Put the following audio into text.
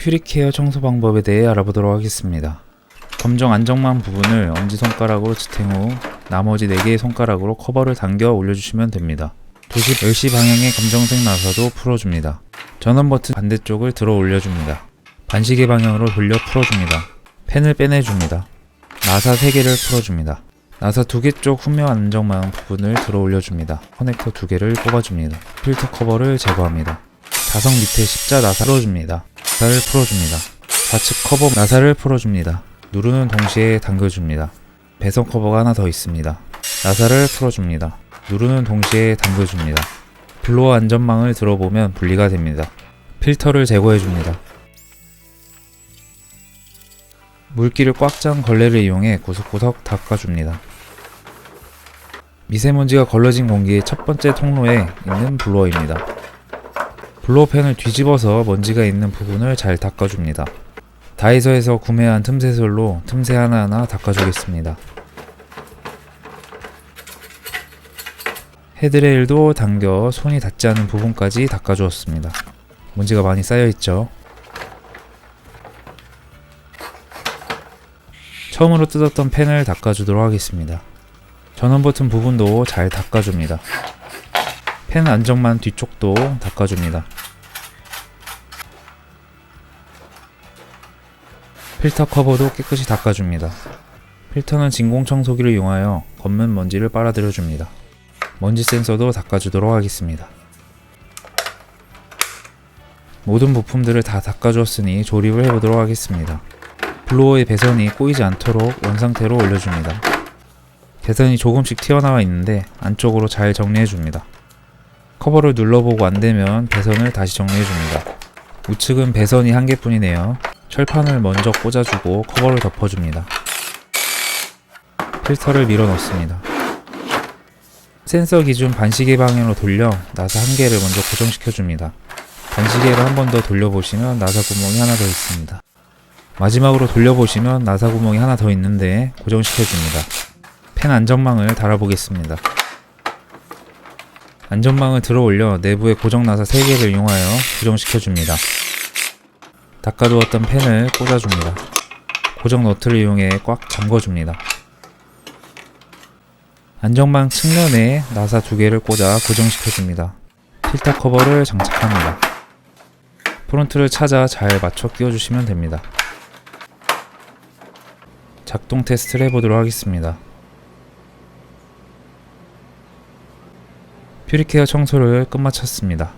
퓨리케어 청소 방법에 대해 알아보도록 하겠습니다. 검정 안정망 부분을 엄지손가락으로 지탱 후 나머지 4개의 손가락으로 커버를 당겨 올려주시면 됩니다. 2시 10시 방향의 검정색 나사도 풀어줍니다. 전원 버튼 반대쪽을 들어 올려줍니다. 반시계 방향으로 돌려 풀어줍니다. 펜을 빼내줍니다. 나사 3개를 풀어줍니다. 나사 2개 쪽 후면 안정망 부분을 들어 올려줍니다. 커넥터 2개를 뽑아줍니다. 필터 커버를 제거합니다. 자석 밑에 십자 나사 풀어줍니다. 나사를 풀어줍니다. 좌측 커버 나사를 풀어줍니다. 누르는 동시에 당겨줍니다. 배선 커버가 하나 더 있습니다. 나사를 풀어줍니다. 누르는 동시에 당겨줍니다. 블로어 안전망을 들어보면 분리가 됩니다. 필터를 제거해줍니다. 물기를 꽉 찬 걸레를 이용해 구석구석 닦아줍니다. 미세먼지가 걸러진 공기의 첫 번째 통로에 있는 블로어입니다. 블로어 펜을 뒤집어서 먼지가 있는 부분을 잘 닦아줍니다. 다이소에서 구매한 틈새솔로 틈새 하나하나 닦아주겠습니다. 헤드레일도 당겨 손이 닿지 않은 부분까지 닦아주었습니다. 먼지가 많이 쌓여있죠. 처음으로 뜯었던 펜을 닦아주도록 하겠습니다. 전원 버튼 부분도 잘 닦아줍니다. 펜 안정만 뒤쪽도 닦아줍니다. 필터 커버도 깨끗이 닦아줍니다. 필터는 진공 청소기를 이용하여 겉면 먼지를 빨아들여 줍니다. 먼지 센서도 닦아주도록 하겠습니다. 모든 부품들을 다 닦아주었으니 조립을 해보도록 하겠습니다. 블로어의 배선이 꼬이지 않도록 원상태로 올려줍니다. 배선이 조금씩 튀어나와 있는데 안쪽으로 잘 정리해줍니다. 커버를 눌러보고 안되면 배선을 다시 정리해줍니다. 우측은 배선이 한 개뿐이네요. 철판을 먼저 꽂아주고 커버를 덮어줍니다. 필터를 밀어 넣습니다. 센서 기준 반시계 방향으로 돌려 나사 한 개를 먼저 고정시켜줍니다. 반시계를 한 번 더 돌려보시면 나사 구멍이 하나 더 있습니다. 마지막으로 돌려보시면 나사 구멍이 하나 더 있는데 고정시켜줍니다. 펜 안전망을 달아보겠습니다. 안전망을 들어 올려 내부에 고정 나사 3개를 이용하여 고정시켜줍니다. 닦아두었던 펜을 꽂아줍니다. 고정 너트를 이용해 꽉 잠궈줍니다. 안정망 측면에 나사 두 개를 꽂아 고정시켜줍니다. 필터 커버를 장착합니다. 프론트를 찾아 잘 맞춰 끼워주시면 됩니다. 작동 테스트를 해보도록 하겠습니다. 퓨리케어 청소를 끝마쳤습니다.